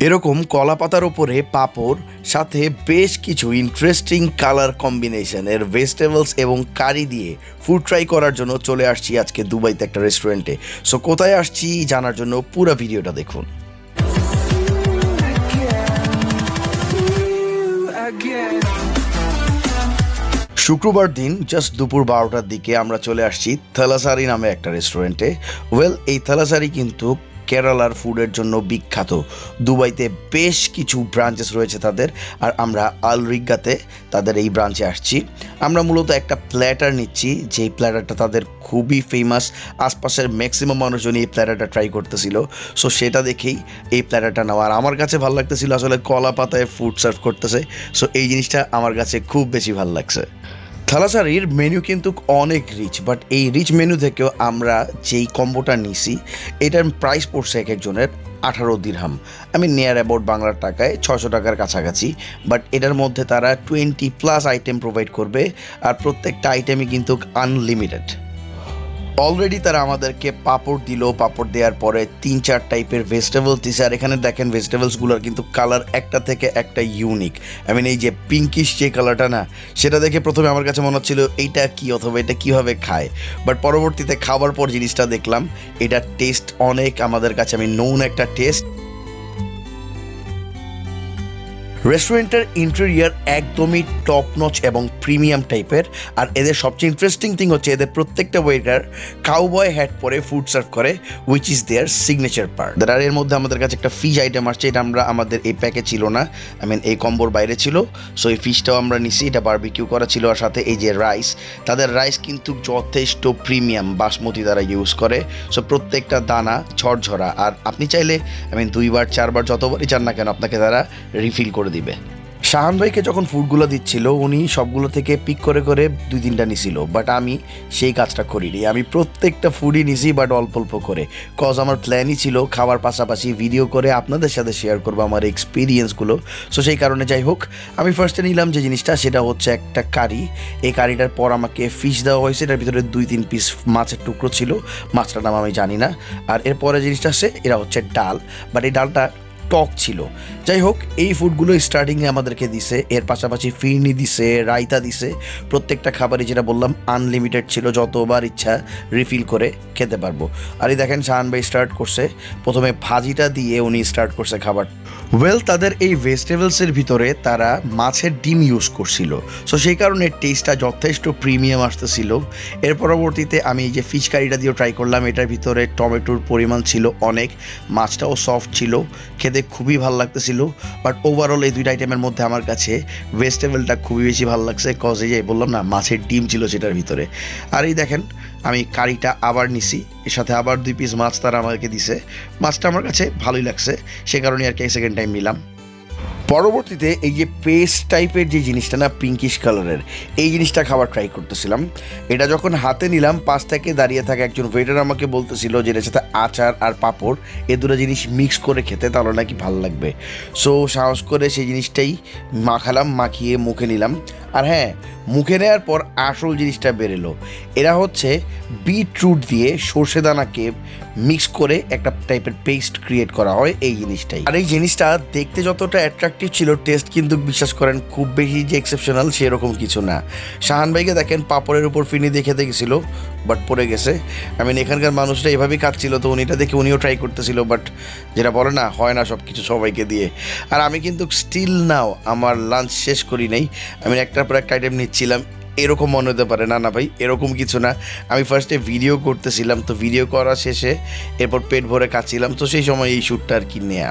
এরকম কলা পাতার ওপরে পাঁপড়, সাথে বেশ কিছু ইন্টারেস্টিং কালার কম্বিনেশনের ভেজিটেবলস এবং কারি দিয়ে ফুড ট্রাই করার জন্য চলে আসছি আজকে দুবাইতে একটা রেস্টুরেন্টে সো কোথায় আসছি জানার জন্য পুরো ভিডিওটা দেখুন। শুক্রবার দিন জাস্ট দুপুর বারোটার দিকে আমরা চলে আসছি থালাসারি নামে একটা রেস্টুরেন্টে ওয়েল এই থালাসারি কিন্তু কেরালার ফুডের জন্য বিখ্যাত। দুবাইতে বেশ কিছু ব্রাঞ্চেস রয়েছে তাদের, আর আমরা আলরিগাতে তাদের এই ব্রাঞ্চে আসছি। আমরা মূলত একটা প্ল্যাটার নিচ্ছি, যেই প্ল্যাটারটা তাদের খুবই ফেমাস আশপাশের ম্যাক্সিমাম মানুষজন এই প্ল্যাটারটা ট্রাই করতেছিল। সো সেটা দেখেই এই প্ল্যাটারটা নেওয়া আর আমার কাছে ভালো লাগতেছিল আসলে কলা পাতায় ফুড সার্ভ করতেছে। সো এই জিনিসটা আমার কাছে খুব বেশি ভালো লাগছে। থালাসারির মেনু কিন্তু অনেক রিচ বাট এই রিচ মেনু থেকেও আমরা যেই কম্বোটা নিছি, এটার প্রাইস পড়ছে এক একজনের আঠারো দিরহাম আমি নিয়ার অ্যাবাউট বাংলার টাকায় ছশো টাকার কাছাকাছি বাট এটার মধ্যে তারা টোয়েন্টি প্লাস আইটেম প্রোভাইড করবে, আর প্রত্যেকটা আইটেমই কিন্তু আনলিমিটেড অলরেডি তারা আমাদেরকে পাপড় দিল, পাপড় দেওয়ার পরে তিন চার টাইপের ভেজিটেবলস দিছে। আর এখানে দেখেন ভেজিটেবলসগুলোর কিন্তু কালার একটা থেকে একটা ইউনিক আই মিন এই যে পিঙ্কিশ যে কালারটা না, সেটা দেখে প্রথমে আমার কাছে মনে হচ্ছিল, এইটা কি অথবা এটা কীভাবে খায়? বাট পরবর্তীতে খাবার পর জিনিসটা দেখলাম এটার টেস্ট অনেক আমাদের কাছে আমি নৌন একটা টেস্ট রেস্টুরেন্টের ইন্টেরিয়ার একদমই টপ নচ এবং প্রিমিয়াম টাইপের আর এদের সবচেয়ে ইন্টারেস্টিং থিং হচ্ছে এদের প্রত্যেকটা ওয়েটার কাউবয় হ্যাট পরে ফুড সার্ভ করে which is their signature part আর এর মধ্যে আমাদের কাছে একটা ফিশ আইটেম আসছে, এটা আমরা, আমাদের এই প্যাকে ছিল না। আই মিন এই কম্বোর বাইরে ছিল। সো এই ফিশটাও আমরা নিছি, এটা বারবিকিউ করা ছিল। আর সাথে এই যে রাইস তাদের রাইস কিন্তু যথেষ্ট প্রিমিয়াম বাসমতি তারা ইউজ করে। সো প্রত্যেকটা দানা ঝরঝরা। আর আপনি চাইলে আই মিন দুইবার, চারবার, যতবারই চান না কেন, আপনাকে তারা রিফিল করে দিবে। শাহান ভাইকে যখন ফুডগুলো দিচ্ছিল, উনি সবগুলো থেকে পিক করে করে দুই তিনটা নিছিল বাট আমি সেই কাজটা করিনি। আমি প্রত্যেকটা ফুডই নিছি বাট অল্প অল্প করে। কজ আমার প্ল্যানই ছিল খাওয়ার পাশাপাশি ভিডিও করে আপনাদের সাথে শেয়ার করব আমার এক্সপিরিয়েন্সগুলো সো সেই কারণে যাই হোক, আমি ফার্স্টে নিলাম যে জিনিসটা, সেটা হচ্ছে একটা কারি। এই কারিটার পর আমাকে ফিশ দেওয়া হয়েছে, এটার ভিতরে দুই তিন পিস মাছের টুকরো ছিল। মাছটার নাম আমি জানি না। আর এরপরে জিনিসটা আছে, এরা হচ্ছে ডাল। বাট এই ডালটা টক ছিল। যাই হোক, এই ফুডগুলো স্টার্টিংয়ে আমাদেরকে দিছে। এর পাশাপাশি ফিরনি দিছে, রায়তা দিছে। প্রত্যেকটা খাবারই যেটা বললাম আনলিমিটেড ছিল, যতবার ইচ্ছা রিফিল করে খেতে পারব। আর এই দেখেন শাহান ভাই স্টার্ট করছে। প্রথমে ভাজিটা দিয়ে উনি স্টার্ট করছে খাবার। ওয়েল তাদের এই ভেজিটেবলসের ভিতরে তারা মাছের ডিম ইউজ করছিল। সো সেই কারণে টেস্টটা যথেষ্ট প্রিমিয়াম আসতেছিল। এর পরবর্তীতে আমি যে ফিশ কারিটা দিয়েও ট্রাই করলাম, এটার ভিতরে টমেটোর পরিমাণ ছিল অনেক। মাছটাও সফট ছিল। খেতে খুবই ভালো লাগতেছিল বাট ওভারঅল এই দুইটা আইটেমের মধ্যে আমার কাছে ভেজিটেবলটা খুবই বেশি ভালো লাগছে কজ এই যে বললাম না, মাছের ডিম ছিল সেটার ভিতরে। আর এই দেখেন, আমি কারিটা আবার নিছি, এর সাথে আবার দুই পিস মাছ তারা আমাকে দিছে। মাছটা আমার কাছে ভালোই লাগছে, সে কারণে আর কি সেকেন্ড টাইম নিলাম। পরবর্তীতে এই যে পেস্ট টাইপের যে জিনিসটা না পিঙ্কিশ কালারের এই জিনিসটা খাবার ট্রাই করতেছিলাম। এটা যখন হাতে নিলাম, পাশ থেকে দাঁড়িয়ে থাকা একজন ওয়েটার আমাকে বলতেছিল যে এটার সাথে আচার আর পাঁপড়, এ দুটো জিনিস মিক্স করে খেতে, তাহলে নাকি ভালো লাগবে। সো সাহস করে সেই জিনিসটাই মাখালাম, মাখিয়ে মুখে নিলাম। আর হ্যাঁ মুখে নেওয়ার পর আসল জিনিসটা বেরেলো এরা হচ্ছে বিটরুট দিয়ে সর্ষে দানাকে মিক্স করে একটা টাইপের পেস্ট ক্রিয়েট করা হয় এই জিনিসটাই। আর এই জিনিসটা দেখতে যতটা অ্যাট্রাকটিভ ছিল টেস্ট কিন্তু বিশ্বাস করেন খুব বেশি যে এক্সেপশনাল সেরকম কিছু না। শাহান ভাইকে দেখেন, পাপড়ের উপর ফিনি দেখে গেছিল বাট পড়ে গেছে। আই মিন এখানকার মানুষরা এভাবেই খাচ্ছিল, তো উনিটা দেখে উনিও ট্রাই করতেছিল বাট যেটা বলে না, হয় না সব কিছু সবাইকে দিয়ে। আর আমি কিন্তু স্টিল নাও আমার লাঞ্চ শেষ করি নাই। আমি একটার পর একটা আইটেম নিচ্ছিলাম এরকম মনে হতে পারে, না না ভাই, এরকম কিছু না। আমি ফার্স্টে ভিডিও করতেছিলাম, তো ভিডিও করা শেষে এরপর পেট ভরে খাচ্ছিলাম তো সেই সময় এই শ্যুটটা আর কি নেয়া।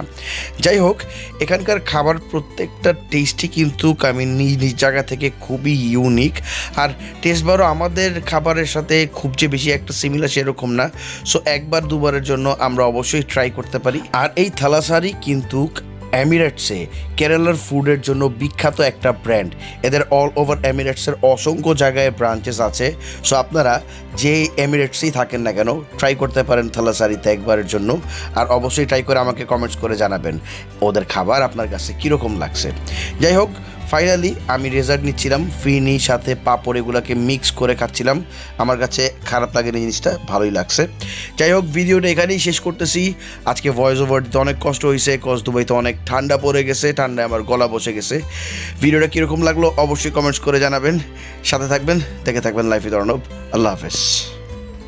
যাই হোক, এখানকার খাবার প্রত্যেকটা টেস্টই কিন্তু আমি নিজ নিজ জায়গা থেকে খুবই ইউনিক আর টেস্ট বারও আমাদের খাবারের সাথে খুব যে বেশি একটা সিমিলার সেরকম না। সো একবার দুবারের জন্য আমরা অবশ্যই ট্রাই করতে পারি। আর এই থালাসারি কিন্তু এমিরেটসে কেরালার ফুডের জন্য বিখ্যাত একটা ব্র্যান্ড এদের অল ওভার অ্যামিরেটসের অসংখ্য জায়গায় ব্রাঞ্চেস আছে। সো আপনারা যে এমিরেটসেই থাকেন না কেন ট্রাই করতে পারেন থালাসারিতে একবারের জন্য। আর অবশ্যই ট্রাই করে আমাকে কমেন্টস করে জানাবেন। ওদের খাবার আপনার কাছে কীরকম লাগছে? যাই হোক ফাইনালি আমি রেজাল্ট নিচ্ছিলাম ফিনি সাথে পাঁপড় এগুলোকে মিক্স করে খাচ্ছিলাম। আমার কাছে খারাপ লাগেনি জিনিসটা, ভালোই লাগছে। যাই হোক, ভিডিওটা এখানেই শেষ করতেছি। আজকে ভয়েস ওভার দিতে অনেক কষ্ট হয়েছে কজ দুবাইতে অনেক ঠান্ডা পড়ে গেছে, ঠান্ডায় আমার গলা বসে গেছে। ভিডিওটা কীরকম লাগল অবশ্যই কমেন্টস করে জানাবেন। সাথে থাকবেন, দেখে থাকবেন লাইফ ইদ অর্ণব আল্লাহ হাফেজ।